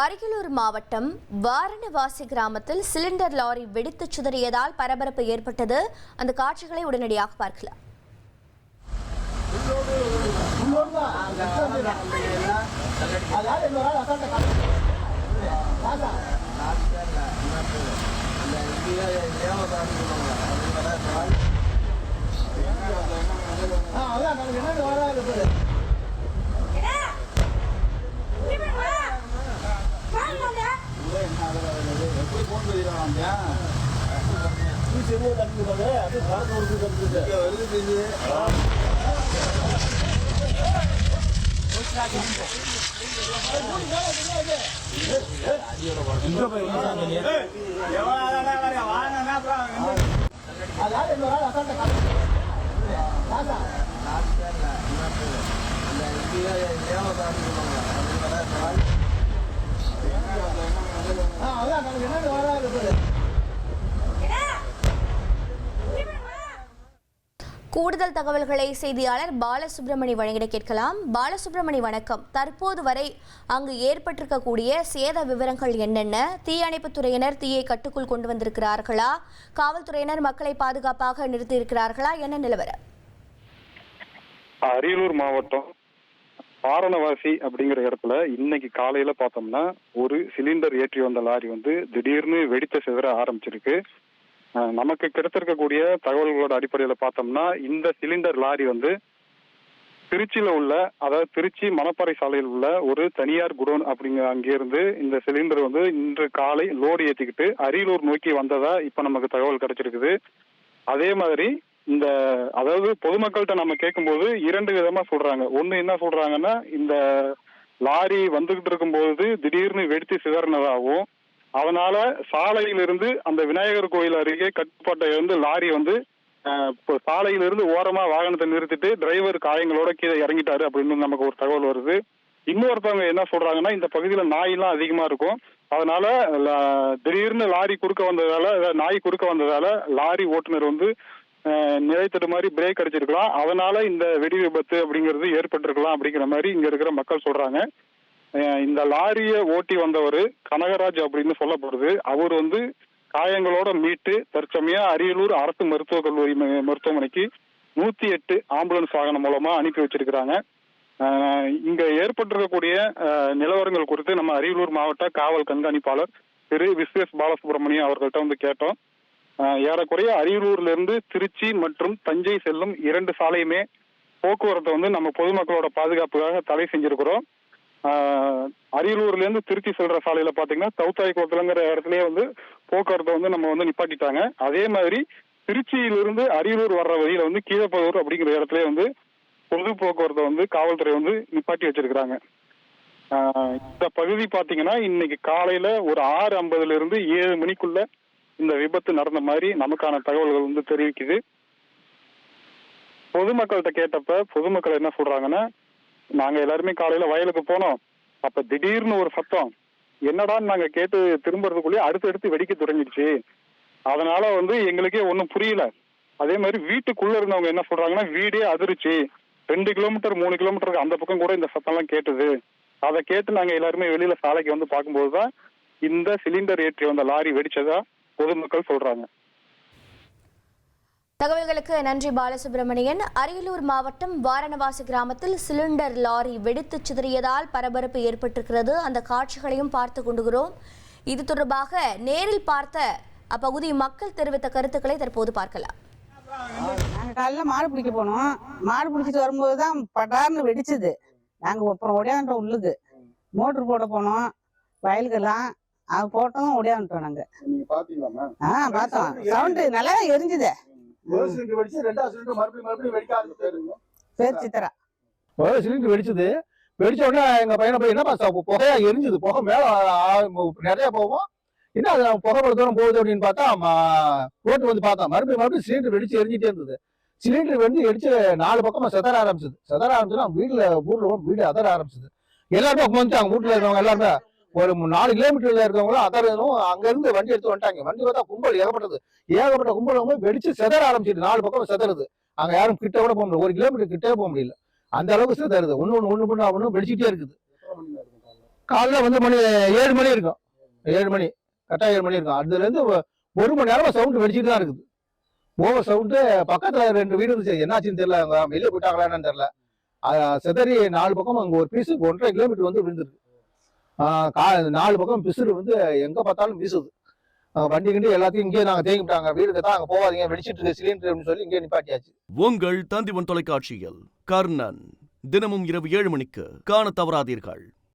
அரியலூர் மாவட்டம் வாரணவாசி கிராமத்தில் cylinder lorry வெடித்து சிதறியதால் பரபரப்பு ஏற்பட்டது. அந்த காட்சிகளை உடனடியாக பார்க்கலாம். சரியா கட்டுக்குதாங்க அது பார்க்க ஒரு கட்டுக்குது வருது அதாவது இந்த நாள் கூடுதல் தகவல்களை செய்தியாளர் பாலசுப்ரமணி வழங்கிட கேட்கலாம். பாலசுப்ரமணி வணக்கம். தற்போது வரை அங்கு ஏற்பட்டிருக்கக்கூடிய சேத விவரங்கள் என்னென்ன? தீயணைப்பு துறையினர் தீயை கட்டுக்குள் கொண்டு வந்திருக்கிறார்களா? காவல்துறையினர் மக்களை பாதுகாப்பாக நிறுத்தியிருக்கிறார்களா? என்ன நிலவரம்? அரியலூர் மாவட்டம் பாரணவாசி அப்படிங்கிற இடத்துல இன்னைக்கு காலையில பார்த்தோம்னா ஒரு சிலிண்டர் ஏற்றி வந்த லாரி வந்து திடீர்னு வெடித்த சிதற ஆரம்பிச்சிருக்கு. நமக்கு கிடைத்திருக்கக்கூடிய தகவல்களோட அடிப்படையில் பார்த்தோம்னா இந்த சிலிண்டர் லாரி வந்து திருச்சியில உள்ள அதாவது திருச்சி மணப்பாறை சாலையில் உள்ள ஒரு தனியார் குடோன் அப்படிங்கிற அங்கிருந்து இந்த சிலிண்டர் வந்து இன்று காலை லோடு ஏற்றிக்கிட்டு அரியலூர் நோக்கி வந்ததா இப்ப நமக்கு தகவல் கிடைச்சிருக்குது. அதே மாதிரி இந்த அதாவது பொதுமக்கள்கிட்ட நம்ம கேட்கும்போது இரண்டு விதமா சொல்றாங்க. ஒன்னு என்ன சொல்றாங்கன்னா இந்த லாரி வந்துகிட்டு இருக்கும்போது திடீர்னு வெடித்து சிதறினதாகவும் அதனால சாலையிலிருந்து அந்த விநாயகர் கோயில் அருகே கட்டுப்பாட்டை வந்து லாரி வந்து இப்போ சாலையிலிருந்து ஓரமா வாகனத்தை நிறுத்திட்டு டிரைவர் காயங்களோட கீழே இறங்கிட்டாரு அப்படின்னு நமக்கு ஒரு தகவல் வருது. இன்னொருத்தவங்க என்ன சொல்றாங்கன்னா இந்த பகுதியில நாயெல்லாம் அதிகமா இருக்கும். அதனால திடீர்னு லாரி குறுக்க வந்ததால நாய் குறுக்க வந்ததால லாரி ஓட்டுநர் வந்து நிலைத்தடு மாதிரி பிரேக் அடிச்சிருக்கலாம். அதனால இந்த வெடி விபத்து அப்படிங்கிறது ஏற்பட்டிருக்கலாம் அப்படிங்கிற மாதிரி இங்க இருக்கிற மக்கள் சொல்றாங்க. இந்த லாரியை ஓட்டி வந்தவர் கனகராஜ் அப்படின்னு சொல்லப்படுது. அவர் வந்து காயங்களோட மீட்டு தற்சமயம் அரியலூர் அரசு மருத்துவக் கல்லூரி ம- மருத்துவமனைக்கு நூத்தி எட்டு ஆம்புலன்ஸ் வாகனம் மூலமா அனுப்பி வச்சிருக்கிறாங்க. இங்க ஏற்பட்டிருக்கக்கூடிய நிலவரங்கள் குறித்து நம்ம அரியலூர் மாவட்ட காவல் கண்காணிப்பாளர் திரு விஸ்வேஸ் பாலசுப்ரமணியம் அவர்கள்ட்ட வந்து கேட்டோம். ஏறக்குறைய அரியலூர்ல இருந்து திருச்சி மற்றும் தஞ்சை செல்லும் இரண்டு சாலையுமே போக்குவரத்தை வந்து நம்ம பொதுமக்களோட பாதுகாப்புக்காக தடை செஞ்சிருக்கிறோம். அரியலூர்ல இருந்து திருச்சி செல்ற சாலையில பாத்தீங்கன்னா சவுத்தாய் குளத்துலங்கிற இடத்துலயே வந்து போக்குவரத்தை வந்து நம்ம வந்து நிப்பாட்டிட்டாங்க. அதே மாதிரி திருச்சியிலிருந்து அரியலூர் வர்ற வழியில வந்து கீழப்பதூர் அப்படிங்கிற இடத்துல வந்து பொது போக்குவரத்தை வந்து காவல்துறை வந்து நிப்பாட்டி வச்சிருக்கிறாங்க. இந்த பகுதி பாத்தீங்கன்னா இன்னைக்கு காலையில ஒரு ஆறு ஐம்பதுல இருந்து ஏழு மணிக்குள்ள இந்த விபத்து நடந்த மாதிரி நமக்கான தகவல்கள் வந்து தெரிவிக்குது. பொதுமக்கள்கிட்ட கேட்டப்ப பொதுமக்கள் என்ன சொல்றாங்கன்னா நாங்க எல்லாருமே காலையில வயலுக்கு போனோம். அப்ப திடீர்னு ஒரு சத்தம். என்னடான்னு நாங்க கேட்டு திரும்புறதுக்குள்ளேயே அடுத்து அடுத்து வெடிக்க தொடங்கிடுச்சு. அதனால வந்து எங்களுக்கே ஒன்றும் புரியல. அதே மாதிரி வீட்டுக்குள்ள இருந்தவங்க என்ன சொல்றாங்கன்னா வீடே அதிர்ச்சி. ரெண்டு கிலோமீட்டர் மூணு கிலோமீட்டருக்கு அந்த பக்கம் கூட இந்த சத்தம்லாம் கேட்டது. அதை கேட்டு நாங்க எல்லாருமே வெளியில சாலைக்கு வந்து பார்க்கும்போது தான் இந்த சிலிண்டர் ஏற்றி வந்த லாரி வெடிச்சதா பொதுமக்கள் சொல்றாங்க. தகவல்களுக்கு நன்றி பாலசுப்ரமணியன். அரியலூர் மாவட்டம் வாரணவாசி கிராமத்தில் சிலிண்டர் லாரி வெடித்து சிதறியதால் பரபரப்பு ஏற்பட்டிருக்கிறது. அந்த காட்சிகளையும் பார்த்து கொண்டுகிறோம். இது தொடர்பாக நேரில் பார்த்த அப்பகுதி மக்கள் தெரிவித்த கருத்துக்களை தற்போது பார்க்கலாம். காலைல மாடு பிடிக்க போனோம். மாடு பிடிச்சிட்டு வரும்போது தான் பட்டார்னு வெடிச்சது. நாங்க அப்புறம் ஒடியாந்துட்டோம் உள்ளுக்கு. மோட்டர் போட போனோம். வயலுக்கெல்லாம் அது போட்டோம் ஒடியாந்துட்டோம் நாங்க. ஆ பார்த்தோம். சவுண்டு நல்லா எரிஞ்சுது. ஒரு பேர். சித்திரா. முதல்ல சிலிண்டர் வெடிச்சது. வெடிச்ச உடனே எங்க பையனை போய் என்னப்பா புகையா எரிஞ்சுது புகை மேல நிறைய போகும். என்ன அது புகை தூரம் போகுது அப்படின்னு பார்த்தா ரோட்டு வந்து பார்த்தா மறுபடியும் மறுபடியும் சிலிண்டர் வெடிச்சு எரிஞ்சிட்டே இருந்தது. சிலிண்டர் வந்து வெடிச்சு நாலு பக்கமா செதற ஆரம்பிச்சது. செதற ஆரம்பிச்சுன்னா வீட்டுல ஊர்ல வீடு அதற ஆரம்பிச்சது. எல்லாருமே வந்துட்டாங்க வீட்டுல இருக்கவங்க எல்லாருமே ஒரு நாலு கிலோமீட்டர்ல இருக்கவங்களும் அதறதும் அங்க இருந்து வண்டி எடுத்து வந்துட்டாங்க. வண்டி பார்த்தா கும்பல் ஏகப்பட்டது. ஏகப்பட்ட கும்பல் வெடிச்சு செதற ஆரம்பிச்சிட்டு நாலு பக்கம் செதறுது. அங்க யாரும் கிட்ட கூட போக முடியல. ஒரு கிலோமீட்டர் கிட்டே போக முடியல. அந்த அளவுக்கு செதறுது. ஒன்று ஒன்று ஒன்று பண்ண ஒன்று வெடிச்சுட்டே இருக்குது. காலைல வந்து மணி ஏழு மணி இருக்கும். ஏழு மணி. கரெக்டாக ஏழு மணி இருக்கும். அதுலேருந்து ஒரு மணி நேரமாக சவுண்டு வெடிச்சிட்டு தான் இருக்குது. Over sound. பக்கத்தில் ரெண்டு வீடு இருந்துச்சு. என்னாச்சுன்னு தெரியல. அவங்க வெளியே போயிட்டாங்களா என்னன்னு தெரியல. அஹ் சிதறி நாலு பக்கம் அங்கே ஒரு பீஸுக்கு ஒன்றரை கிலோமீட்டர் வந்து விழுந்துருக்கு. கா நாலு பக்கம் பிசுறு வந்து எங்க பார்த்தாலும் வீசுது. வண்டி கிண்டி எல்லாத்தையும் இங்கேயே நாங்க தேங்கிட்டாங்க வீடு தான் அங்க போகாதீங்க வெடிச்சிட்டு இருக்கு சிலிண்டர் அப்படின்னு சொல்லி இங்கே நிப்பாட்டியாச்சு. உங்கள் தந்திவன் தொலைக்காட்சியில் கர்ணன் தினமும் இரவு ஏழு மணிக்கு காண தவறாதீர்கள்.